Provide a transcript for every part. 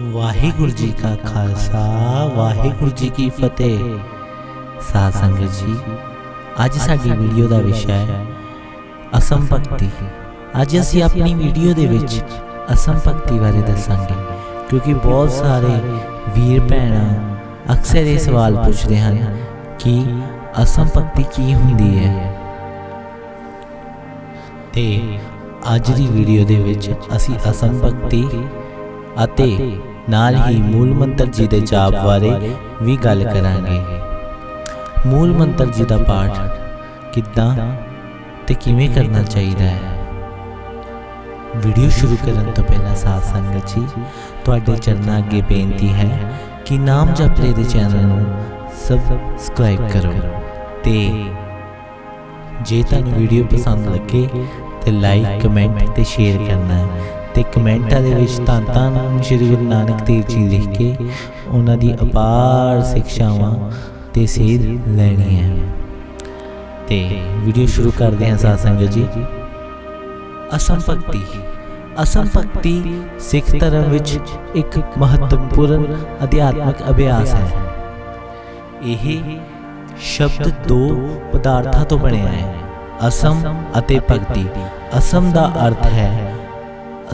ਵਾਹਿਗੁਰੂ ਜੀ ਕਾ ਖਾਲਸਾ ਵਾਹਿਗੁਰੂ ਜੀ ਕੀ ਫਤਿਹ। ਸਾਧ ਸੰਗਤ ਜੀ ਅੱਜ ਸਾਡੀ ਵੀਡੀਓ ਦਾ ਵਿਸ਼ਾ ਹੈ ਅਸਮ ਭਗਤੀ। ਅੱਜ ਅਸੀਂ ਆਪਣੀ ਵੀਡੀਓ ਦੇ ਵਿੱਚ ਅਸਮ ਭਗਤੀ ਬਾਰੇ ਦੱਸਾਂਗੇ। ਕਿਉਂਕਿ ਬਹੁਤ ਸਾਰੇ ਵੀਰ ਭੈਣਾਂ ਅਕਸਰ ਇਹ ਸਵਾਲ ਪੁੱਛਦੇ ਹਨ ਕਿ ਅਸਮ ਭਗਤੀ ਕੀ ਹੁੰਦੀ ਹੈ? ਤੇ ਅੱਜ ਦੀ ਵੀਡੀਓ ਦੇ ਵਿੱਚ ਅਸੀਂ ਅਸਮ ਭਗਤੀ ਅਤੇ ਨਾਲ ਹੀ ਮੂਲ ਮੰਤਰ ਜੀ ਦੇ ਜਾਪ ਬਾਰੇ ਵੀ ਗੱਲ ਕਰਾਂਗੇ। ਮੂਲ ਮੰਤਰ ਜੀ ਦਾ ਪਾਠ ਕਿੱਦਾਂ ਤੇ ਕਿਵੇਂ ਕਰਨਾ ਚਾਹੀਦਾ ਹੈ? ਵੀਡੀਓ ਸ਼ੁਰੂ ਕਰਨ ਤੋਂ ਪਹਿਲਾਂ ਸਾਧ ਸੰਗਤ ਜੀ ਤੁਹਾਡੇ ਚਰਨਾਂ ਅੱਗੇ ਬੇਨਤੀ ਹੈ ਕਿ ਨਾਮ ਜਪਲੇ ਦੇ ਚੈਨਲ ਨੂੰ ਸਬਸਕ੍ਰਾਈਬ ਕਰੋ। ਤੇ ਜੇ ਤੁਹਾਨੂੰ ਵੀਡੀਓ ਪਸੰਦ ਲੱਗੇ ਤੇ ਲਾਈਕ ਕਮੈਂਟ ਤੇ ਸ਼ੇਅਰ ਕਰਨਾ ਹੈ। ਤੇ ਕਮੈਂਟਾਂ ਦੇ ਵਿੱਚ ਧੰਨ ਧੰਨ ਸ਼੍ਰੀ ਗੁਰੂ ਨਾਨਕ ਦੇਵ ਜੀ ਲਿਖ ਕੇ ਉਹਨਾਂ ਦੀ ਅਪਾਰ ਸਿੱਖਿਆਵਾਂ ਤੇ ਸੇਧ ਲੈਣੀ ਹੈ। ਤੇ ਵੀਡੀਓ ਸ਼ੁਰੂ ਕਰਦੇ ਹਾਂ ਸਾਧ ਸੰਗਤ ਜੀ। ਅਸਮ ਭਗਤੀ। ਭਗਤੀ ਸਿੱਖ ਧਰਮ ਵਿੱਚ ਇੱਕ ਮਹੱਤਵਪੂਰਨ ਅਧਿਆਤਮਿਕ ਅਭਿਆਸ ਹੈ। ਇਹ ਸ਼ਬਦ ਦੋ ਪਦਾਰਥਾਂ ਤੋਂ ਬਣਿਆ ਹੈ। ਅਸਮ ਅਤੇ ਭਗਤੀ। ਅਸਮ ਦਾ ਅਰਥ ਹੈ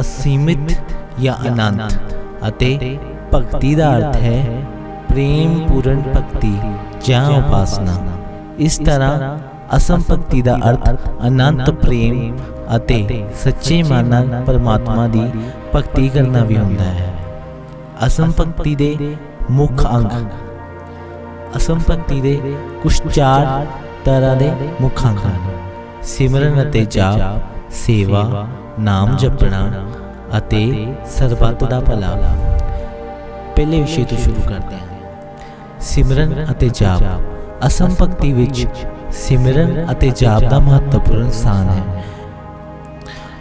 ਅਸੀਮਿਤ ਜਾਂ ਅਨੰਤ। ਅਤੇ ਭਗਤੀ ਦਾ ਅਰਥ ਹੈ ਪ੍ਰੇਮ ਪੂਰਨ ਭਗਤੀ ਜਾਂ ਉਪਾਸਨਾ। ਇਸ ਤਰ੍ਹਾਂ ਅਸਮ ਭਗਤੀ ਦਾ ਅਰਥ ਅਨੰਤ ਪ੍ਰੇਮ ਅਤੇ ਸੱਚੇ ਮਨ ਨਾਲ ਪਰਮਾਤਮਾ ਦੀ ਭਗਤੀ ਕਰਨਾ ਵੀ ਹੁੰਦਾ ਹੈ। ਅਸਮ ਭਗਤੀ ਦੇ ਮੁੱਖ ਅੰਗ। ਅਸਮ ਭਗਤੀ ਦੇ ਕੁਝ ਚਾਰ ਤਰ੍ਹਾਂ ਦੇ ਮੁੱਖ ਅੰਗ ਹਨ। ਸਿਮਰਨ ਅਤੇ ਜਾਪ ਸੇਵਾ ਨਾਮ ਜਪਣਾ ਅਤੇ ਸਰਬੱਤ ਦਾ ਭਲਾ। ਪਹਿਲੇ ਵਿਸ਼ੇ ਤੋਂ ਸ਼ੁਰੂ ਕਰਦੇ ਹਾਂ। ਸਿਮਰਨ ਅਤੇ ਜਾਪ। ਅਸਮ ਭਗਤੀ ਵਿੱਚ ਸਿਮਰਨ ਅਤੇ ਜਾਪ ਦਾ ਮਹੱਤਵਪੂਰਨ ਸਥਾਨ ਹੈ।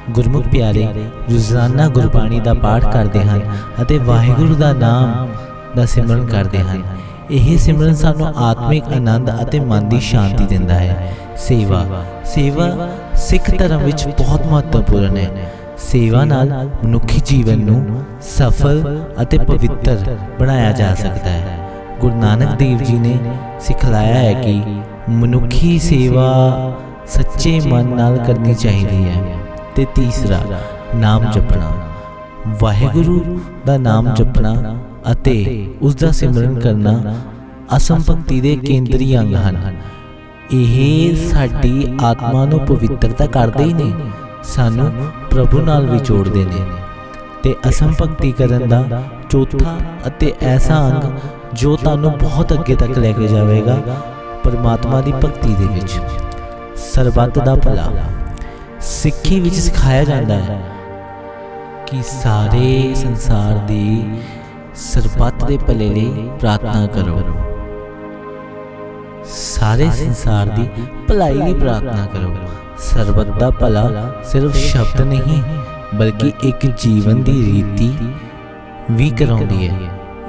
ਗੁਰਮੁਖ ਪਿਆਰੇ ਰੋਜ਼ਾਨਾ ਗੁਰਬਾਣੀ ਦਾ ਪਾਠ ਕਰਦੇ ਹਨ ਅਤੇ ਵਾਹਿਗੁਰੂ ਦਾ ਨਾਮ ਦਾ ਸਿਮਰਨ ਕਰਦੇ ਹਨ। ਇਹ ਸਿਮਰਨ ਸਾਨੂੰ ਆਤਮਿਕ ਆਨੰਦ ਅਤੇ ਮਨ ਦੀ ਸ਼ਾਂਤੀ ਦਿੰਦਾ ਹੈ। ਸੇਵਾ। ਸੇਵਾ ਸਿੱਖ ਧਰਮ ਵਿੱਚ ਬਹੁਤ ਮਹੱਤਵਪੂਰਨ ਹੈ। ਸੇਵਾ ਨਾਲ ਮਨੁੱਖੀ ਜੀਵਨ ਨੂੰ ਸਫਲ ਅਤੇ ਪਵਿੱਤਰ ਬਣਾਇਆ ਜਾ ਸਕਦਾ ਹੈ। ਗੁਰੂ ਨਾਨਕ ਦੇਵ ਜੀ ਨੇ ਸਿਖਲਾਇਆ ਹੈ ਕਿ ਮਨੁੱਖੀ ਸੇਵਾ ਸੱਚੇ ਮਨ ਨਾਲ ਕਰਨੀ ਚਾਹੀਦੀ ਹੈ। ਤੇ ਤੀਸਰਾ ਨਾਮ ਜਪਣਾ। ਵਾਹਿਗੁਰੂ ਦਾ ਨਾਮ ਜਪਣਾ ਅਤੇ ਉਸ ਦਾ ਸਿਮਰਨ ਕਰਨਾ ਅਸਮ ਭਗਤੀ ਦੇ ਕੇਂਦਰੀ ਅੰਗ ਹਨ। ਇਹ ਸਾਡੀ ਆਤਮਾ ਨੂੰ ਪਵਿੱਤਰਤਾ ਕਰਦੇ ਹੀ ਨੇ। ਸਾਨੂੰ ਪ੍ਰਭੂ ਨਾਲ ਵਿਚੋੜਦੇ ਨੇ। ਤੇ ਅਸਮ ਭਗਤੀ ਕਰਨ ਦਾ ਚੌਥਾ ਅਤੇ ਐਸਾ ਅੰਗ ਜੋ ਤੁਹਾਨੂੰ ਬਹੁਤ ਅੱਗੇ ਤੱਕ ਲੈ ਕੇ ਜਾਵੇਗਾ, ਪਰਮਾਤਮਾ ਦੀ ਭਗਤੀ ਦੇ ਵਿੱਚ। ਸਰਬੱਤ ਦਾ ਭਲਾ। ਸਿੱਖੀ ਵਿੱਚ ਸਿਖਾਇਆ ਜਾਂਦਾ ਹੈ ਕਿ ਸਾਰੇ ਸੰਸਾਰ ਦੀ ਸਰਬੱਤ ਦੇ ਭਲੇ ਲਈ ਪ੍ਰਾਰਥਨਾ ਕਰੋ। ਸਾਰੇ ਸੰਸਾਰ ਦੀ ਭਲਾਈ ਲਈ ਪ੍ਰਾਰਥਨਾ ਕਰੋ। ਸਰਬੱਤ ਦਾ ਭਲਾ ਸਿਰਫ ਸ਼ਬਦ ਨਹੀਂ ਬਲਕਿ ਇੱਕ ਜੀਵਨ ਦੀ ਰੀਤੀ ਵੀ ਕਰਾਉਂਦੀ ਹੈ।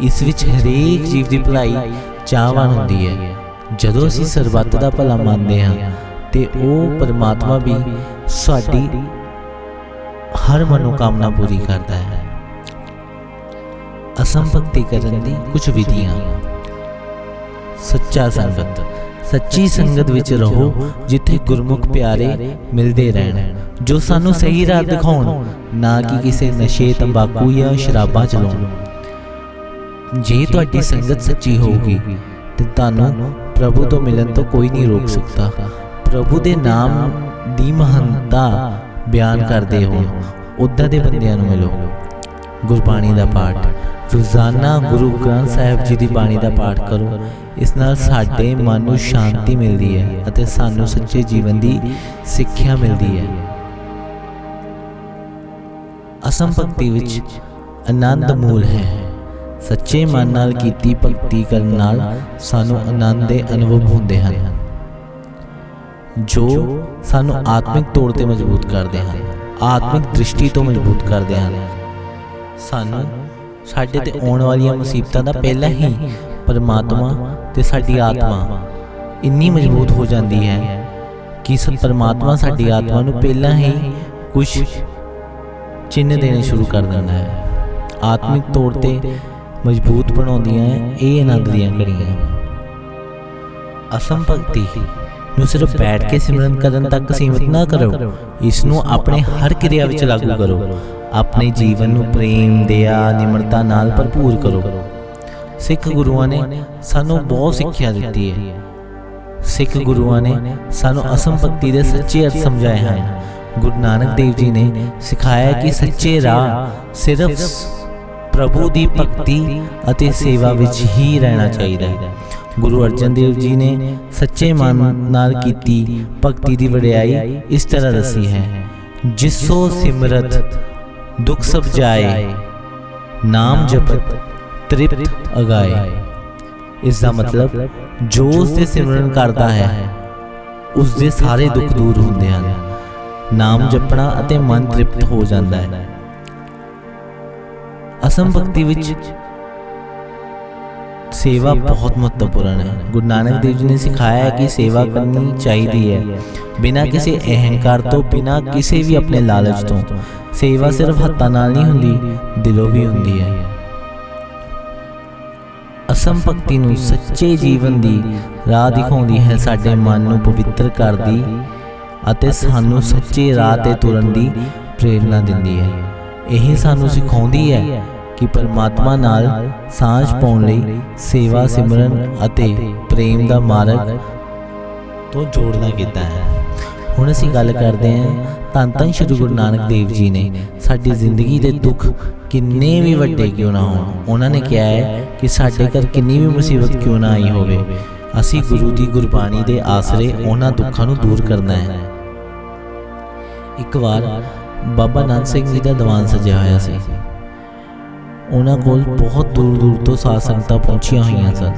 ਇਸ ਵਿੱਚ ਹਰੇਕ ਜੀਵ ਦੀ ਭਲਾਈ ਚਾਹਵਾਨ ਹੁੰਦੀ ਹੈ। ਜਦੋਂ ਅਸੀਂ ਸਰਬੱਤ ਦਾ ਭਲਾ ਮੰਨਦੇ ਹਾਂ ਤੇ ਉਹ ਪਰਮਾਤਮਾ ਵੀ ਸਾਡੀ ਹਰ ਮਨੋਕਾਮਨਾ ਪੂਰੀ ਕਰਦਾ ਹੈ। ਅਸਮ ਭਗਤੀ ਕਰਨ ਦੀ ਕੁਝ ਵਿਧੀਆਂ। ਸੱਚਾ ਸੰਗਤ ਸੱਚੀ ਸੰਗਤ ਵਿੱਚ ਰਹੋ ਜਿੱਥੇ ਗੁਰਮੁਖ ਪਿਆਰੇ ਮਿਲਦੇ ਰਹਿਣ ਜੋ ਸਾਨੂੰ ਸਹੀ ਰਾਹ ਦਿਖਾਉਣ ਨਾ ਕਿ ਕਿਸੇ ਨਸ਼ੇ ਤੰਬਾਕੂ ਜਾਂ ਸ਼ਰਾਬਾਂ ਚ ਲਾਉਣ ਜੇ ਤੁਹਾਡੀ ਸੰਗਤ ਸੱਚੀ ਹੋਊਗੀ ਤੇ ਤੁਹਾਨੂੰ ਪ੍ਰਭੂ ਤੋਂ ਮਿਲਣ ਤੋਂ ਕੋਈ ਨਹੀਂ ਰੋਕ ਸਕਦਾ। ਪ੍ਰਭੂ ਦੇ ਨਾਮ ਦੀ ਮਹੰਤਾ ਬਿਆਨ ਕਰਦੇ ਹੋ ਉਦਾਂ ਦੇ ਬੰਦਿਆਂ ਨੂੰ ਮਿਲੋ। ਗੁਰਬਾਣੀ ਦਾ ਪਾਠ। ਰੋਜ਼ਾਨਾ ਗੁਰੂ ਗ੍ਰੰਥ ਸਾਹਿਬ ਜੀ ਦੀ ਬਾਣੀ ਦਾ ਪਾਠ ਕਰੋ। ਇਸ ਨਾਲ ਸਾਡੇ ਮਨ ਨੂੰ ਸ਼ਾਂਤੀ ਮਿਲਦੀ ਹੈ ਅਤੇ ਸਾਨੂੰ ਸੱਚੇ ਜੀਵਨ ਦੀ ਸਿੱਖਿਆ ਮਿਲਦੀ ਹੈ। ਅਸਮ ਭਗਤੀ ਵਿੱਚ ਆਨੰਦ ਮੂਲ ਹੈ। ਸੱਚੇ ਮਨ ਨਾਲ ਕੀਤੀ ਭਗਤੀ ਕਰਨ ਨਾਲ ਸਾਨੂੰ ਆਨੰਦ ਦੇ ਅਨੁਭਵ ਹੁੰਦੇ ਹਨ, ਜੋ ਸਾਨੂੰ ਆਤਮਿਕ ਤੌਰ ਤੇ ਮਜ਼ਬੂਤ ਕਰਦੇ ਹਨ, ਆਤਮਿਕ ਦ੍ਰਿਸ਼ਟੀ ਤੋਂ ਮਜ਼ਬੂਤ ਕਰਦੇ ਹਨ। ਸਾਨੂੰ ਸਾਡੇ ਤੇ ਆਉਣ ਵਾਲੀਆਂ ਮੁਸੀਬਤਾਂ ਦਾ ਪਹਿਲਾਂ ਹੀ ਪਰਮਾਤਮਾ ਤੇ ਸਾਡੀ ਆਤਮਾ ਇੰਨੀ ਮਜ਼ਬੂਤ ਹੋ ਜਾਂਦੀ ਹੈ ਕਿ ਸ ਪਰਮਾਤਮਾ ਸਾਡੀ ਆਤਮਾ ਨੂੰ ਪਹਿਲਾਂ ਹੀ ਕੁਝ ਚਿੰਨ੍ਹ ਦੇਣੇ ਸ਼ੁਰੂ ਕਰ ਦਿੰਦਾ ਹੈ। ਆਤਮਿਕ ਤੌਰ ਤੇ ਮਜ਼ਬੂਤ ਬਣਾਉਂਦੀਆਂ ਇਹ ਆਨੰਦ ਦੀਆਂ ਘੜੀਆਂ। ਅਸਮ ਭਗਤੀ ਨੂੰ ਸਿਰਫ ਬੈਠ ਕੇ ਸਿਮਰਨ ਕਰਨ ਤੱਕ ਸੀਮਿਤ ਨਾ ਕਰੋ। ਇਸ ਨੂੰ ਆਪਣੇ ਹਰ ਕਿਰਿਆ ਵਿੱਚ ਲਾਗੂ ਕਰੋ। ਆਪਣੇ ਜੀਵਨ ਨੂੰ ਪ੍ਰੇਮ ਦਇਆ ਨਿਮਰਤਾ ਨਾਲ ਭਰਪੂਰ ਕਰੋ। ਸਿੱਖ ਗੁਰੂਆਂ ਨੇ ਸਾਨੂੰ ਬਹੁਤ ਸਿੱਖਿਆ ਦਿੱਤੀ ਹੈ। ਸਿੱਖ ਗੁਰੂਆਂ ਨੇ ਸਾਨੂੰ ਅਸਮ ਭਗਤੀ ਦੇ ਸੱਚੇ ਅਰਥ ਸਮਝਾਏ ਹਨ। ਗੁਰੂ ਨਾਨਕ ਦੇਵ ਜੀ ਨੇ ਸਿਖਾਇਆ ਕਿ ਸੱਚੇ ਰਾਹ ਸਿਰਫ ਪ੍ਰਭੂ ਦੀ ਭਗਤੀ ਅਤੇ ਸੇਵਾ ਵਿੱਚ ਹੀ ਰਹਿਣਾ ਚਾਹੀਦਾ ਹੈ। ਗੁਰੂ ਅਰਜਨ ਦੇਵ ਜੀ ਨੇ ਸੱਚੇ ਮਨ ਨਾਲ ਕੀਤੀ ਭਗਤੀ ਦੀ ਵਡਿਆਈ ਇਸ ਤਰ੍ਹਾਂ ਦੱਸੀ ਹੈ। ਜਿਸੋ ਸਿਮਰਤ ਦੁਖ ਸਭ ਜਾਏ ਨਾਮ ਜਪਤ ਤ੍ਰਿਪਤ ਅਗਾਏ। ਇਸ ਦਾ ਮਤਲਬ ਜੋ ਉਸ ਦੇ ਸਿਮਰਨ ਕਰਦਾ ਹੈ। ਉਸ ਦੇ ਸਾਰੇ ਦੁੱਖ ਦੂਰ ਹੁੰਦੇ ਹਨ। ਨਾਮ ਜਪਣਾ ਅਤੇ ਮਨ ਤ੍ਰਿਪਤ ਹੋ ਜਾਂਦਾ ਹੈ। ਅਸਮ ਭਗਤੀ ਵਿੱਚ ਸੇਵਾ ਬਹੁਤ ਮਹੱਤਵਪੂਰਨ ਹੈ। ਗੁਰੂ ਨਾਨਕ ਦੇਵ ਜੀ ਨੇ ਸਿਖਾਇਆ ਹੈ ਕਿ ਸੇਵਾ ਕਰਨੀ ਚਾਹੀਦੀ ਹੈ। ਬਿਨਾਂ ਕਿਸੇ ਅਹੰਕਾਰ ਤੋਂ ਬਿਨਾਂ ਕਿਸੇ ਵੀ ਆਪਣੇ ਲਾਲਚ ਤੋਂ। ਸੇਵਾ ਸਿਰਫ ਹੱਥਾਂ ਨਾਲ ਨਹੀਂ ਹੁੰਦੀ ਦਿਲੋਂ ਵੀ ਹੁੰਦੀ ਹੈ। ਅਸਮ ਭਗਤੀ ਨੂੰ ਸੱਚੇ ਜੀਵਨ ਦੀ ਰਾਹ ਦਿਖਾਉਂਦੀ ਹੈ, ਸਾਡੇ ਮਨ ਨੂੰ ਪਵਿੱਤਰ ਕਰਦੀ ਅਤੇ ਸਾਨੂੰ ਸੱਚੇ ਰਾਹ ਤੇ ਤੁਰਨ ਦੀ ਪ੍ਰੇਰਣਾ ਦਿੰਦੀ ਹੈ। ਇਹ ਸਾਨੂੰ ਸਿਖਾਉਂਦੀ ਹੈ ਕਿ ਪਰਮਾਤਮਾ ਨਾਲ ਸਾਂਝ ਪਾਉਣ ਲਈ ਸੇਵਾ, ਸਿਮਰਨ ਅਤੇ ਪ੍ਰੇਮ ਦਾ ਮਾਰਗ ਤੋਂ ਜੋੜਨਾ ਕੀਤਾ ਹੈ। ਹੁਣ ਅਸੀਂ ਗੱਲ ਕਰਦੇ ਹਾਂ ਧੰਨ ਧੰਨ ਸ਼੍ਰੀ ਗੁਰੂ ਨਾਨਕ ਦੇਵ ਜੀ ਨੇ। ਸਾਡੀ ਜ਼ਿੰਦਗੀ ਦੇ ਦੁੱਖ ਕਿੰਨੇ ਵੀ ਵੱਡੇ ਕਿਉਂ ਨਾ ਹੋਣ। ਉਹਨਾਂ ਨੇ ਕਿਹਾ ਹੈ ਕਿ ਸਾਡੇ ਘਰ ਕਿੰਨੀ ਵੀ ਮੁਸੀਬਤ ਕਿਉਂ ਨਾ ਆਈ ਹੋਵੇ। ਅਸੀਂ ਗੁਰੂ ਦੀ ਗੁਰਬਾਣੀ ਦੇ ਆਸਰੇ ਉਹਨਾਂ ਦੁੱਖਾਂ ਨੂੰ ਦੂਰ ਕਰਨਾ ਹੈ। ਇੱਕ ਵਾਰ ਬਾਬਾ ਨਾਨਕ ਸਿੰਘ ਜੀ ਦਾ ਦੀਵਾਨ ਸਜਿਆ ਹੋਇਆ ਸੀ। ਉਹਨਾਂ ਕੋਲ ਬਹੁਤ ਦੂਰ ਦੂਰ ਤੋਂ ਸਾਧ ਸੰਗਤਾਂ ਪਹੁੰਚੀਆਂ ਹੋਈਆਂ ਸਨ।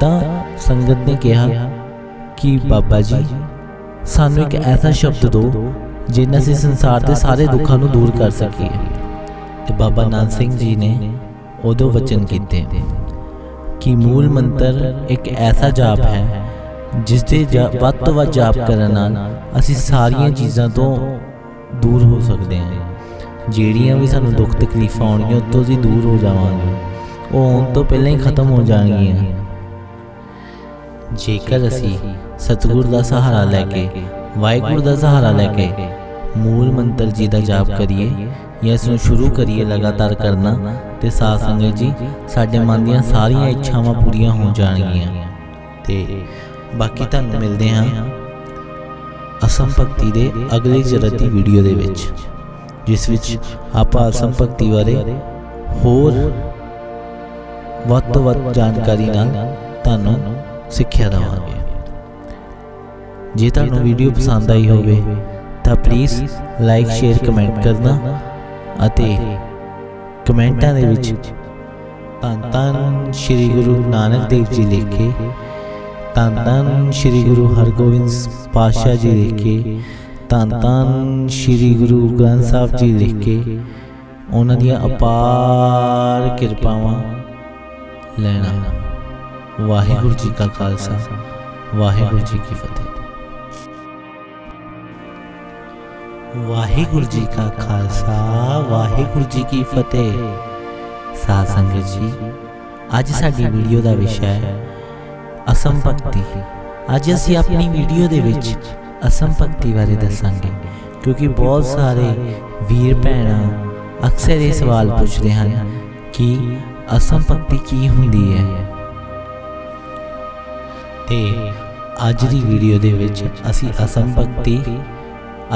ਤਾਂ ਸੰਗਤ ਨੇ ਕਿਹਾ ਕਿ ਬਾਬਾ ਜੀ ਸਾਨੂੰ ਇੱਕ ਐਸਾ ਸ਼ਬਦ ਦਿਓ ਜਿੰਨਾ ਅਸੀਂ ਸੰਸਾਰ ਦੇ ਸਾਰੇ ਦੁੱਖਾਂ ਨੂੰ ਦੂਰ ਕਰ ਸਕੀਏ। ਤੇ ਬਾਬਾ ਨਾਨਕ ਸਿੰਘ ਜੀ ਨੇ ਉਦੋਂ ਵਚਨ ਕੀਤੇ ਕਿ ਮੂਲ ਮੰਤਰ ਇੱਕ ਐਸਾ ਜਾਪ ਹੈ ਜਿਸ ਦੇ ਜਾ- ਵੱਧ ਤੋਂ ਵੱਧ ਜਾਪ ਕਰਨ ਨਾਲ ਅਸੀਂ ਸਾਰੀਆਂ ਚੀਜ਼ਾਂ ਤੋਂ ਦੂਰ ਹੋ ਸਕਦੇ ਹਾਂ। ਜਿਹੜੀਆਂ ਵੀ ਸਾਨੂੰ ਦੁੱਖ ਤਕਲੀਫਾਂ ਆਉਣਗੀਆਂ, ਉਹ ਤੋਂ ਅਸੀਂ ਦੂਰ ਹੋ ਜਾਵਾਂਗੇ। ਉਹ ਆਉਣ ਤੋਂ ਪਹਿਲਾਂ ਹੀ ਖਤਮ ਹੋ ਜਾਣਗੀਆਂ। ਜੇਕਰ ਅਸੀਂ ਸਤਿਗੁਰ ਦਾ ਸਹਾਰਾ ਲੈ ਕੇ ਵਾਹਿਗੁਰੂ ਦਾ ਸਹਾਰਾ ਲੈ ਕੇ ਮੂਲ ਮੰਤਰ ਜੀ ਦਾ ਜਾਪ ਕਰੀਏ ਜਾਂ ਇਸ ਨੂੰ ਸ਼ੁਰੂ ਕਰੀਏ ਲਗਾਤਾਰ ਕਰਨਾ ਤੇ ਸਾਧ ਸੰਗਤ ਜੀ ਸਾਡੇ ਮਨ ਦੀਆਂ ਸਾਰੀਆਂ ਇੱਛਾਵਾਂ ਪੂਰੀਆਂ ਹੋ ਜਾਣਗੀਆਂ। ਤੇ ਬਾਕੀ ਤੁਹਾਨੂੰ ਮਿਲਦੇ ਹਾਂ ਅਸਮ ਭਗਤੀ ਦੇ ਅਗਲੇ ਜਰਤ ਵੀਡੀਓ ਦੇ ਵਿੱਚ ਜਿਸ ਵਿੱਚ ਆਪਾਂ ਅਸਮ ਭਗਤੀ ਬਾਰੇ ਹੋਰ ਵੱਧ ਤੋਂ ਵੱਧ ਜਾਣਕਾਰੀ ਨਾਲ ਤੁਹਾਨੂੰ ਸਿੱਖਿਆ ਦੇਵਾਂਗੇ। ਜੇ ਤੁਹਾਨੂੰ ਵੀਡੀਓ ਪਸੰਦ ਆਈ ਹੋਵੇ ਤਾਂ ਪਲੀਜ਼ ਲਾਈਕ ਸ਼ੇਅਰ ਕਮੈਂਟ ਕਰਨਾ ਅਤੇ ਕਮੈਂਟਾਂ ਦੇ ਵਿੱਚ ਧੰਨ ਧੰਨ ਸ੍ਰੀ ਗੁਰੂ ਨਾਨਕ ਦੇਵ ਜੀ ਲਿਖ। ਕੇ ਧੰਨ ਧੰਨ ਸ੍ਰੀ ਗੁਰੂ ਹਰਗੋਬਿੰਦ ਪਾਤਸ਼ਾਹ ਜੀ ਲਿਖ। ਕੇ ਧੰਨ ਧੰਨ ਸ੍ਰੀ ਗੁਰੂ ਗ੍ਰੰਥ ਸਾਹਿਬ ਜੀ ਲਿਖ। ਕੇ ਉਹਨਾਂ ਦੀਆਂ ਅਪਾਰ ਕਿਰਪਾਵਾਂ ਲੈਣਾ। ਵਾਹਿਗੁਰੂ ਜੀ ਕਾ ਖਾਲਸਾ, ਵਾਹਿਗੁਰੂ ਜੀ ਕੀ ਫਤਿਹ। ਵਾਹਿਗੁਰੂ ਜੀ ਕਾ ਖਾਲਸਾ, ਵਾਹਿਗੁਰੂ ਜੀ ਕੀ ਫਤਿਹ। ਸਾਧ ਸੰਗਤ ਜੀ, ਅੱਜ ਸਾਡੀ ਵੀਡੀਓ ਦਾ ਵਿਸ਼ਾ ਹੈ ਅਸਮ ਭਗਤੀ ਅੱਜ ਅਸੀਂ ਆਪਣੀ ਵੀਡੀਓ ਦੇ ਵਿੱਚ ਅਸਮ ਭਗਤੀ ਬਾਰੇ ਦੱਸਾਂਗੇ, ਕਿਉਂਕਿ ਬਹੁਤ ਸਾਰੇ ਵੀਰ ਭੈਣਾਂ ਅਕਸਰ ਇਹ ਸਵਾਲ ਪੁੱਛਦੇ ਹਨ ਕਿ ਅਸਮ ਭਗਤੀ ਕੀ ਹੁੰਦੀ ਹੈ? ਤੇ ਅੱਜ ਦੀ ਵੀਡੀਓ ਦੇ ਵਿੱਚ ਅਸੀਂ ਅਸਮ ਭਗਤੀ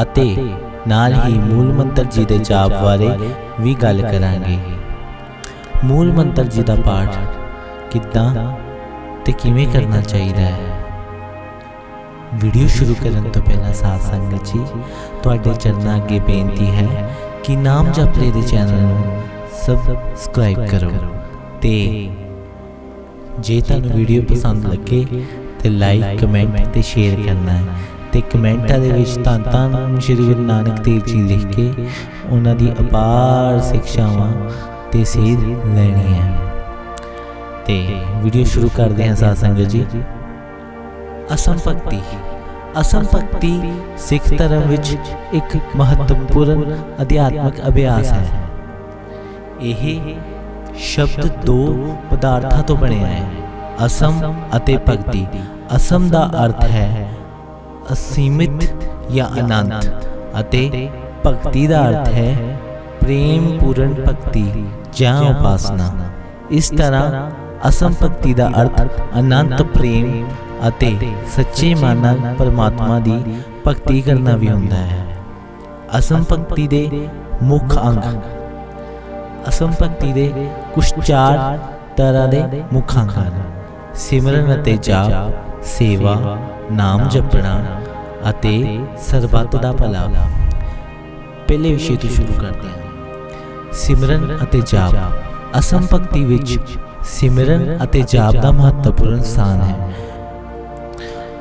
ਅਤੇ ਨਾਲ ਹੀ ਮੂਲ ਮੰਤਰ ਜੀ ਦੇ ਜਾਪ ਬਾਰੇ ਵੀ ਗੱਲ ਕਰਾਂਗੇ। ਮੂਲ ਮੰਤਰ ਜੀ ਦਾ ਪਾਠ ਕਿੱਦਾਂ ਤੇ ਕਿਵੇਂ ਕਰਨਾ ਚਾਹੀਦਾ ਹੈ? ਵੀਡੀਓ ਸ਼ੁਰੂ ਕਰਨ ਤੋਂ ਪਹਿਲਾਂ ਸਾਧ ਸੰਗਤ ਜੀ, ਤੁਹਾਡੇ ਚਰਨਾਂ ਅੱਗੇ ਬੇਨਤੀ ਹੈ ਕਿ ਨਾਮ ਜਪਲੇ ਦੇ ਚੈਨਲ ਨੂੰ ਸਬਸਕ੍ਰਾਈਬ ਕਰੋ ਤੇ ਜੇ ਤੁਹਾਨੂੰ ਵੀਡੀਓ ਪਸੰਦ ਲੱਗੇ ਤੇ ਲਾਈਕ, ਕਮੈਂਟ ਤੇ ਸ਼ੇਅਰ ਕਰਨਾ ਹੈ। ਤੇ ਕਮੈਂਟਾਂ ਦੇ ਵਿੱਚ ਧੰਨ ਧੰਨ ਸ਼੍ਰੀ ਗੁਰੂ ਨਾਨਕ ਦੇਵ ਜੀ ਲਿਖ ਕੇ ਉਹਨਾਂ ਦੀ ਅਪਾਰ ਸਿੱਖਿਆਵਾਂ ਤੇ ਸੇਧ ਲੈਣੀ ਹੈ। ਤੇ ਵੀਡੀਓ ਸ਼ੁਰੂ ਕਰਦੇ ਹਾਂ ਸਾਧ ਸੰਗਤ ਜੀ। ਅਸਮ ਭਗਤੀ ਅਸਮ ਭਗਤੀ ਸਿੱਖ ਧਰਮ ਵਿੱਚ ਇੱਕ ਮਹੱਤਵਪੂਰਨ ਅਧਿਆਤਮਿਕ ਅਭਿਆਸ ਹੈ। ਇਹ ਸ਼ਬਦ ਦੋ ਪਦਾਰਥਾਂ ਤੋਂ ਬਣਿਆ ਹੈ। ਅਸਮ ਅਤੇ ਭਗਤੀ। ਅਸਮ ਦਾ ਅਰਥ ਹੈ ਅਸੀਮਿਤ ਜਾਂ ਅਨੰਤ ਅਤੇ ਭਗਤੀ ਦਾ ਅਰਥ ਹੈ ਪ੍ਰੇਮ ਪੂਰਨ ਭਗਤੀ ਜਾਂ ਉਪਾਸਨਾ। ਇਸ ਤਰ੍ਹਾਂ ਅਸਮ ਭਗਤੀ ਦਾ ਅਰਥ ਅਨੰਤ ਪ੍ਰੇਮ ਅਤੇ ਸੱਚੇ ਮਨ ਨਾਲ ਪਰਮਾਤਮਾ ਦੀ ਭਗਤੀ ਕਰਨਾ ਵੀ ਹੁੰਦਾ ਹੈ। ਅਸਮ ਭਗਤੀ ਦੇ ਮੁੱਖ ਅੰਗ ਅਸਮ ਭਗਤੀ ਦੇ ਕੁਝ ਚਾਰ ਤਰ੍ਹਾਂ ਦੇ ਮੁੱਖ ਅੰਗ ਹਨ। ਸਿਮਰਨ ਅਤੇ ਜਾਪ, ਸੇਵਾ, ਨਾਮ ਜਪਣਾ ਅਤੇ ਸਰਬੱਤ ਦਾ ਭਲਾ। ਪਹਿਲੇ ਵਿਸ਼ੇ ਤੋਂ ਸ਼ੁਰੂ ਕਰਦੇ ਹਾਂ। ਸਿਮਰਨ ਅਤੇ ਜਾਪ। ਅਸਮ ਭਗਤੀ ਵਿੱਚ ਸਿਮਰਨ ਅਤੇ ਜਾਪ ਦਾ ਮਹੱਤਵਪੂਰਨ ਸਥਾਨ ਹੈ।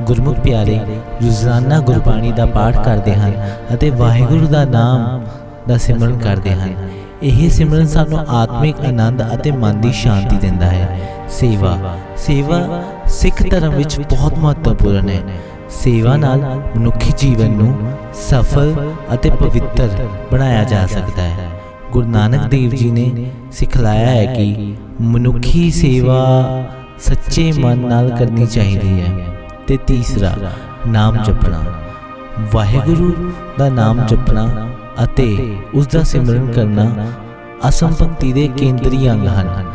ਗੁਰਮੁਖ ਪਿਆਰੇ, ਰੋਜ਼ਾਨਾ ਗੁਰਬਾਣੀ ਦਾ ਪਾਠ ਕਰਦੇ ਹਨ ਅਤੇ ਵਾਹਿਗੁਰੂ ਦਾ ਨਾਮ ਦਾ ਸਿਮਰਨ ਕਰਦੇ ਹਨ। ਇਹ ਸਿਮਰਨ ਸਾਨੂੰ ਆਤਮਿਕ ਆਨੰਦ ਅਤੇ ਮਨ ਦੀ ਸ਼ਾਂਤੀ ਦਿੰਦਾ ਹੈ। ਸੇਵਾ। ਸੇਵਾ ਸਿੱਖ ਧਰਮ ਵਿੱਚ ਬਹੁਤ ਮਹੱਤਵਪੂਰਨ ਹੈ। ਸੇਵਾ ਨਾਲ ਮਨੁੱਖੀ ਜੀਵਨ ਨੂੰ ਸਫਲ ਅਤੇ ਪਵਿੱਤਰ ਬਣਾਇਆ ਜਾ ਸਕਦਾ ਹੈ। ਗੁਰੂ ਨਾਨਕ ਦੇਵ ਜੀ ਨੇ ਸਿਖਲਾਇਆ ਹੈ ਕਿ ਮਨੁੱਖੀ ਸੇਵਾ ਸੱਚੇ ਮਨ ਨਾਲ ਕਰਨੀ ਚਾਹੀਦੀ ਹੈ ਤੇ ਤੀਸਰਾ, ਨਾਮ ਜਪਣਾ। ਵਾਹਿਗੁਰੂ ਦਾ ਨਾਮ ਜਪਣਾ ਅਤੇ ਉਸ ਦਾ ਸਿਮਰਨ ਕਰਨਾ ਅਸਮ ਭਗਤੀ ਦੇ ਕੇਂਦਰੀ ਅੰਗ ਹਨ।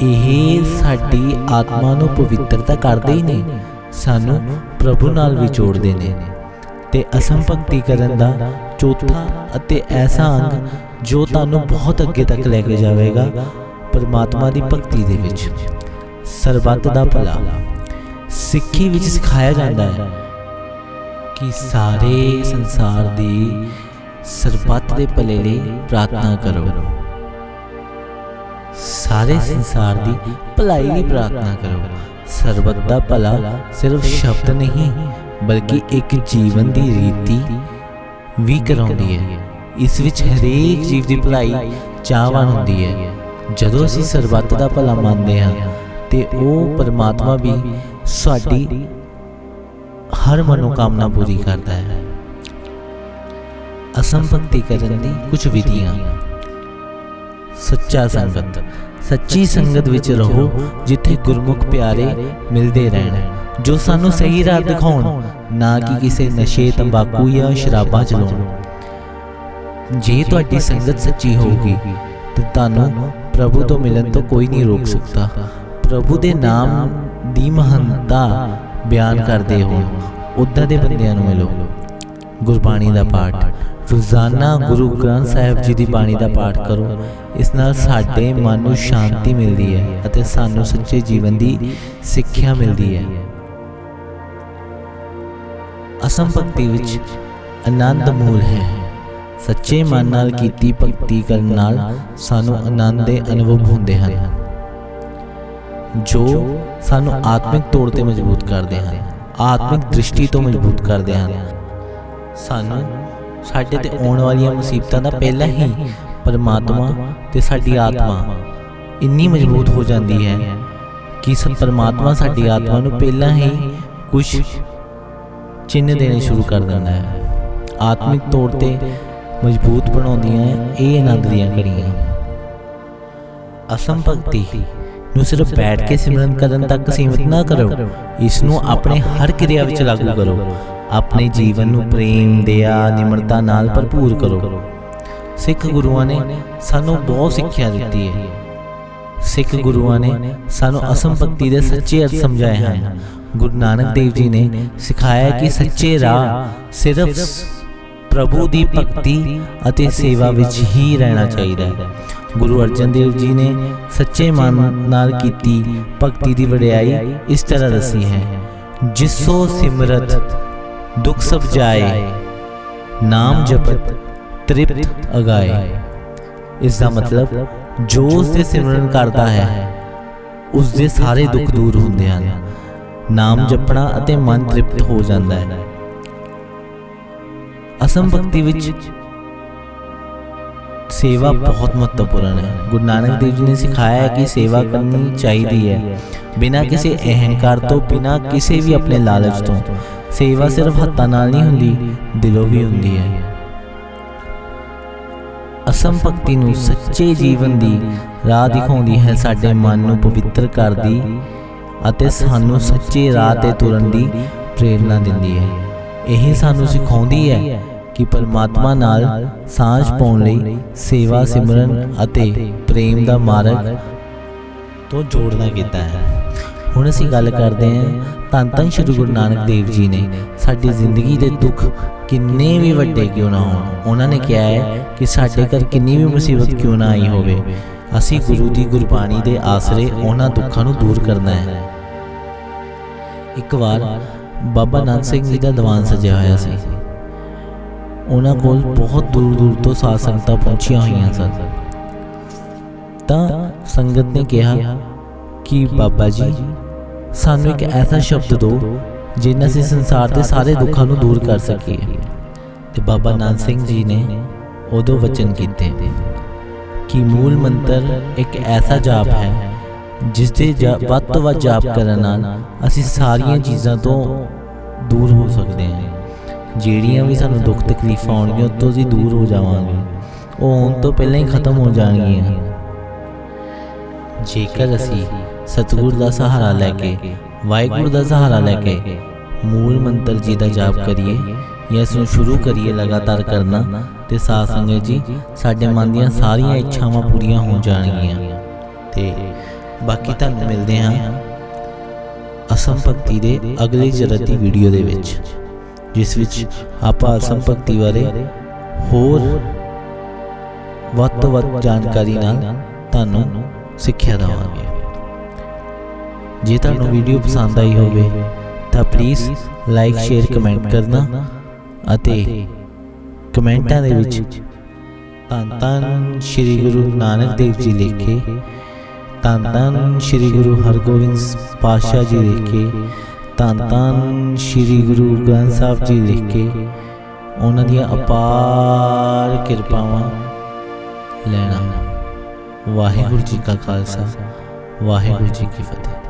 ਇਹ ਸਾਡੀ ਆਤਮਾ ਨੂੰ ਪਵਿੱਤਰਤਾ ਕਰਦੇ ਹੀ ਨੇ, ਸਾਨੂੰ ਪ੍ਰਭੂ ਨਾਲ ਵੀ ਜੋੜਦੇ ਨੇ। ਤੇ ਅਸਮ ਭਗਤੀ ਕਰਨ ਦਾ ਚੌਥਾ ਅਤੇ ਐਸਾ ਅੰਗ ਜੋ ਤੁਹਾਨੂੰ ਬਹੁਤ ਅੱਗੇ ਤੱਕ ਲੈ ਕੇ ਜਾਵੇਗਾ, ਪਰਮਾਤਮਾ ਦੀ ਭਗਤੀ ਦੇ ਵਿੱਚ। ਸਰਬੱਤ ਦਾ ਭਲਾ। ਸਿੱਖੀ ਵਿੱਚ ਸਿਖਾਇਆ ਜਾਂਦਾ ਹੈ ਕਿ ਸਾਰੇ ਸੰਸਾਰ ਦੀ ਸਰਬੱਤ ਦੇ ਭਲੇ ਲਈ ਪ੍ਰਾਰਥਨਾ ਕਰੋ। ਸਾਰੇ ਸੰਸਾਰ ਦੀ ਭਲਾਈ ਲਈ ਪ੍ਰਾਰਥਨਾ ਕਰੋ। ਸਰਬੱਤ ਦਾ ਭਲਾ ਸਿਰਫ ਸ਼ਬਦ ਨਹੀਂ, ਬਲਕਿ ਇੱਕ ਜੀਵਨ ਦੀ ਰੀਤੀ ਵੀ ਕਰਾਉਂਦੀ ਹੈ। ਇਸ ਵਿੱਚ ਹਰੇਕ ਜੀਵ ਦੀ ਭਲਾਈ ਚਾਹਵਾਨ ਹੁੰਦੀ ਹੈ। ਜਦੋਂ ਅਸੀਂ ਸਰਬੱਤ ਦਾ ਭਲਾ ਮੰਨਦੇ ਹਾਂ, ਤੇ ਉਹ ਪਰਮਾਤਮਾ ਵੀ ਸਾਡੀ ਹਰ ਮਨੋਕਾਮਨਾ ਪੂਰੀ ਕਰਦਾ ਹੈ। ਅਸਮ ਭਗਤੀ ਕਰਨ ਦੀ ਕੁਝ ਵਿਧੀਆਂ। ਸੱਚਾ ਸੰਗਤ ਸੱਚੀ ਸੰਗਤ ਵਿੱਚ ਰਹੋ ਜਿੱਥੇ ਗੁਰਮੁਖ ਪਿਆਰੇ ਮਿਲਦੇ ਰਹਿਣ ਜੋ ਸਾਨੂੰ ਸਹੀ ਰਾਹ ਦਿਖਾਉਣ ਨਾ ਕਿ ਕਿਸੇ ਨਸ਼ੇ ਤੰਬਾਕੂ ਜਾਂ ਸ਼ਰਾਬਾਂ ਚਲਾਉਣ। ਜੇ ਤੁਹਾਡੀ ਸੰਗਤ ਸੱਚੀ ਹੋਊਗੀ ਤੇ ਤੁਹਾਨੂੰ ਪ੍ਰਭੂ ਤੋਂ ਮਿਲਣ ਤੋਂ ਕੋਈ ਨਹੀਂ ਰੋਕ ਸਕਦਾ। ਪ੍ਰਭੂ ਦੇ ਨਾਮ ਦੀ ਮਹੰਤਾ ਬਿਆਨ ਕਰਦੇ ਹੋ ਉਦਾਂ ਦੇ ਬੰਦਿਆਂ ਨੂੰ ਮਿਲੋ। ਗੁਰਬਾਣੀ ਦਾ ਪਾਠ। ਰੋਜ਼ਾਨਾ ਗੁਰੂ ਗ੍ਰੰਥ ਸਾਹਿਬ ਜੀ ਦੀ ਬਾਣੀ ਦਾ ਪਾਠ ਕਰੋ। ਇਸ ਨਾਲ ਸਾਡੇ ਮਨ ਨੂੰ ਸ਼ਾਂਤੀ ਮਿਲਦੀ ਹੈ ਅਤੇ ਸਾਨੂੰ ਸੱਚੇ ਜੀਵਨ ਦੀ ਸਿੱਖਿਆ ਮਿਲਦੀ ਹੈ। ਅਸਮ ਭਗਤੀ ਵਿੱਚ ਆਨੰਦ ਮੂਲ ਹੈ। ਸੱਚੇ ਮਨ ਨਾਲ ਕੀਤੀ ਭਗਤੀ ਕਰਨ ਨਾਲ ਸਾਨੂੰ ਆਨੰਦ ਦੇ ਅਨੁਭਵ ਹੁੰਦੇ ਹਨ। ਜੋ ਸਾਨੂੰ ਆਤਮਿਕ ਤੌਰ ਤੇ ਮਜ਼ਬੂਤ ਕਰਦੇ ਹਨ। ਆਤਮਿਕ ਦ੍ਰਿਸ਼ਟੀ ਤੋਂ ਮਜ਼ਬੂਤ ਕਰਦੇ ਹਨ। ਸਾਨੂੰ ਸਾਡੇ ਤੇ ਆਉਣ ਵਾਲੀਆਂ ਮੁਸੀਬਤਾਂ ਦਾ ਪਹਿਲਾਂ ਹੀ ਪਰਮਾਤਮਾ ਤੇ ਸਾਡੀ ਆਤਮਾ। ਇੰਨੀ ਮਜ਼ਬੂਤ ਹੋ ਜਾਂਦੀ ਹੈ ਕਿ ਸਭ ਪਰਮਾਤਮਾ ਸਾਡੀ ਆਤਮਾ ਨੂੰ ਪਹਿਲਾਂ ਹੀ ਕੁਝ ਚਿੰਨ੍ਹ ਦੇਣੇ ਸ਼ੁਰੂ ਕਰ ਦਿੰਦਾ ਹੈ। ਆਤਮਿਕ ਤੌਰ ਤੇ ਮਜ਼ਬੂਤ ਬਣਾਉਂਦੀਆਂ ਇਹ ਆਨੰਦ ਦੀਆਂ ਘੜੀਆਂ। ਅਸਮ ਭਗਤੀ ਨੂੰ ਸਿਰਫ ਬੈਠ ਕੇ ਸਿਮਰਨ ਕਰਨ ਤੱਕ ਸੀਮਿਤ ਨਾ ਕਰੋ। ਇਸ ਨੂੰ ਆਪਣੇ ਹਰ ਕਿਰਿਆ ਵਿੱਚ ਲਾਗੂ ਕਰੋ। ਆਪਣੇ ਜੀਵਨ ਨੂੰ ਪ੍ਰੇਮ, ਦਇਆ, ਨਿਮਰਤਾ ਨਾਲ ਭਰਪੂਰ ਕਰੋ। ਸਿੱਖ ਗੁਰੂਆਂ ਨੇ ਸਾਨੂੰ ਬਹੁਤ ਸਿੱਖਿਆ ਦਿੱਤੀ ਹੈ। ਸਿੱਖ ਗੁਰੂਆਂ ਨੇ ਸਾਨੂੰ ਅਸਮ ਭਗਤੀ ਦੇ ਸੱਚੇ ਅਰਥ ਸਮਝਾਏ ਹਨ। ਗੁਰੂ ਨਾਨਕ ਦੇਵ ਜੀ ਨੇ ਸਿਖਾਇਆ ਕਿ ਸੱਚੇ ਰਾਹ ਸਿਰਫ ਪ੍ਰਭੂ ਦੀ ਭਗਤੀ ਅਤੇ ਸੇਵਾ ਵਿੱਚ ਹੀ ਰਹਿਣਾ ਚਾਹੀਦਾ ਹੈ। ਗੁਰੂ ਅਰਜਨ ਦੇਵ ਜੀ ਨੇ ਸੱਚੇ ਮਨ ਨਾਲ ਕੀਤੀ, ਭਗਤੀ ਦੀ ਵਡਿਆਈ ਇਸ ਤਰ੍ਹਾਂ ਦੱਸੀ ਹੈ। ਜਿਸੋ ਸਿਮਰਤ ਦੁਖ ਸਭ ਜਾਏ, ਨਾਮ ਜਪਤ, ਤ੍ਰਿਪਤ ਅਗਾਏ। ਇਸ ਦਾ ਮਤਲਬ ਜੋ ਉਸ ਦੇ ਸਿਮਰਨ ਕਰਦਾ ਹੈ, ਉਸ ਦੇ ਸਾਰੇ ਦੁੱਖ ਦੂਰ ਹੁੰਦੇ ਹਨ। ਨਾਮ ਜਪਣਾ ਅਤੇ ਮਨ ਤ੍ਰਿਪਤ ਹੋ ਜਾਂਦਾ ਹੈ। ਅਸਮ ਭਗਤੀ ਵਿੱਚ ਸੇਵਾ ਬਹੁਤ ਮਹੱਤਵਪੂਰਨ ਹੈ। ਗੁਰੂ ਨਾਨਕ ਦੇਵ ਜੀ ਨੇ ਸਿਖਾਇਆ ਹੈ ਕਿ ਸੇਵਾ ਕਰਨੀ ਚਾਹੀਦੀ ਹੈ। ਬਿਨਾਂ ਕਿਸੇ ਅਹੰਕਾਰ ਤੋਂ, ਬਿਨਾਂ ਕਿਸੇ ਵੀ ਆਪਣੇ ਲਾਲਚ ਤੋਂ। ਸੇਵਾ ਸਿਰਫ ਹੱਥਾਂ ਨਾਲ ਨਹੀਂ ਹੁੰਦੀ, ਦਿਲੋਂ ਵੀ ਹੁੰਦੀ ਹੈ। ਅਸਮ ਭਗਤੀ ਨੂੰ ਸੱਚੇ ਜੀਵਨ ਦੀ ਰਾਹ ਦਿਖਾਉਂਦੀ ਹੈ ਸਾਡੇ ਮਨ ਨੂੰ ਪਵਿੱਤਰ ਕਰਦੀ ਅਤੇ ਸਾਨੂੰ ਸੱਚੇ ਰਾਹ ਤੇ ਤੁਰਨ ਦੀ ਪ੍ਰੇਰਣਾ ਦਿੰਦੀ ਹੈ। ਇਹ ਸਾਨੂੰ ਸਿਖਾਉਂਦੀ ਹੈ ਕਿ ਪਰਮਾਤਮਾ ਨਾਲ ਸਾਂਝ ਪਾਉਣ ਲਈ ਸੇਵਾ, ਸਿਮਰਨ ਅਤੇ ਪ੍ਰੇਮ ਦਾ ਮਾਰਗ ਤੋਂ ਜੋੜਨਾ ਕੀਤਾ ਹੈ। ਹੁਣ ਅਸੀਂ ਗੱਲ ਕਰਦੇ ਹਾਂ ਧੰਨ ਧੰਨ ਸ਼੍ਰੀ ਗੁਰੂ ਨਾਨਕ ਦੇਵ ਜੀ ਨੇ। ਸਾਡੀ ਜ਼ਿੰਦਗੀ ਦੇ ਦੁੱਖ ਕਿੰਨੇ ਵੀ ਵੱਡੇ ਕਿਉਂ ਨਾ ਹੋਣ। ਉਹਨਾਂ ਨੇ ਕਿਹਾ ਹੈ ਕਿ ਸਾਡੇ ਘਰ ਕਿੰਨੀ ਵੀ ਮੁਸੀਬਤ ਕਿਉਂ ਨਾ ਆਈ ਹੋਵੇ। ਅਸੀਂ ਗੁਰੂ ਦੀ ਗੁਰਬਾਣੀ ਦੇ ਆਸਰੇ ਉਹਨਾਂ ਦੁੱਖਾਂ ਨੂੰ ਦੂਰ ਕਰਨਾ ਹੈ। ਇੱਕ ਵਾਰ ਬਾਬਾ ਨਾਨਕ ਸਿੰਘ ਜੀ ਦਾ ਦੀਵਾਨ ਸਜਿਆ ਹੋਇਆ ਸੀ। ਉਹਨਾਂ ਕੋਲ ਬਹੁਤ ਦੂਰ ਦੂਰ ਤੋਂ ਸਾਧ ਸੰਗਤਾਂ ਪਹੁੰਚੀਆਂ ਹੋਈਆਂ ਸਨ। ਤਾਂ ਸੰਗਤ ਨੇ ਕਿਹਾ ਕਿ ਬਾਬਾ ਜੀ ਸਾਨੂੰ ਇੱਕ ਐਸਾ ਸ਼ਬਦ ਦਿਓ ਜਿਸ ਅਸੀਂ ਸੰਸਾਰ ਦੇ ਸਾਰੇ ਦੁੱਖਾਂ ਨੂੰ ਦੂਰ ਕਰ ਸਕੀਏ। ਤੇ ਬਾਬਾ ਨਾਨਕ ਸਿੰਘ ਜੀ ਨੇ ਉਦੋਂ ਵਚਨ ਕੀਤੇ ਕਿ ਮੂਲ ਮੰਤਰ ਇੱਕ ਐਸਾ ਜਾਪ ਹੈ ਜਿਸ ਦੇ ਵੱਧ ਤੋਂ ਵੱਧ ਜਾਪ ਕਰਨ ਨਾਲ ਅਸੀਂ ਸਾਰੀਆਂ ਚੀਜ਼ਾਂ ਤੋਂ ਦੂਰ ਹੋ ਸਕਦੇ ਹਾਂ। ਜਿਹੜੀਆਂ ਵੀ ਸਾਨੂੰ ਦੁੱਖ ਤਕਲੀਫਾਂ ਆਉਣਗੀਆਂ ਉਹ ਤੋਂ ਅਸੀਂ ਦੂਰ ਹੋ ਜਾਵਾਂਗੇ। ਉਹ ਆਉਣ ਤੋਂ ਪਹਿਲਾਂ ਹੀ ਖਤਮ ਹੋ ਜਾਣਗੀਆਂ। ਜੇਕਰ ਅਸੀਂ ਸਤਿਗੁਰ ਦਾ ਸਹਾਰਾ ਲੈ ਕੇ, ਵਾਹਿਗੁਰੂ ਦਾ ਸਹਾਰਾ ਲੈ ਕੇ ਮੂਲ ਮੰਤਰ ਜੀ ਦਾ ਜਾਪ ਕਰੀਏ ਜਾਂ ਇਸ ਨੂੰ ਸ਼ੁਰੂ ਕਰੀਏ ਲਗਾਤਾਰ ਕਰਨਾ ਤੇ ਸਾਧ ਸੰਗਤ ਜੀ, ਸਾਡੇ ਮਨ ਦੀਆਂ ਸਾਰੀਆਂ ਇੱਛਾਵਾਂ ਪੂਰੀਆਂ ਹੋ ਜਾਣਗੀਆਂ। ਤੇ ਬਾਕੀ ਤੁਹਾਨੂੰ ਮਿਲਦੇ ਹਾਂ ਅਸਮ ਭਗਤੀ ਦੇ ਅਗਲੇ ਜਰਤ ਦੀ ਵੀਡੀਓ ਦੇ ਵਿੱਚ, ਜਿਸ ਵਿੱਚ ਆਪਾਂ ਅਸਮ ਭਗਤੀ ਬਾਰੇ ਹੋਰ ਵੱਧ ਤੋਂ ਵੱਧ ਜਾਣਕਾਰੀ ਨਾਲ ਤੁਹਾਨੂੰ ਸਿੱਖਿਆ ਦੇਵਾਂਗੇ। ਜੇ ਤੁਹਾਨੂੰ ਵੀਡੀਓ ਪਸੰਦ ਆਈ ਹੋਵੇ ਤਾਂ ਪਲੀਜ਼ ਲਾਈਕ ਸ਼ੇਅਰ ਕਮੈਂਟ ਕਰਨਾ ਅਤੇ ਕਮੈਂਟਾਂ ਦੇ ਵਿੱਚ ਧੰਨ ਧੰਨ ਸ੍ਰੀ ਗੁਰੂ ਨਾਨਕ ਦੇਵ ਜੀ ਲਿਖ ਕੇ ਧੰਨ ਧੰਨ ਸ੍ਰੀ ਗੁਰੂ ਹਰਗੋਬਿੰਦ ਪਾਤਸ਼ਾਹ ਜੀ ਲਿਖ ਕੇ ਧੰਨ ਧੰਨ ਸ੍ਰੀ ਗੁਰੂ ਗ੍ਰੰਥ ਸਾਹਿਬ ਜੀ ਲਿਖ ਕੇ ਉਹਨਾਂ ਦੀਆਂ ਅਪਾਰ ਕਿਰਪਾਵਾਂ ਲੈਣਾ। ਵਾਹਿਗੁਰੂ ਜੀ ਕਾ ਖਾਲਸਾ ਵਾਹਿਗੁਰੂ ਜੀ ਕੀ ਫਤਿਹ।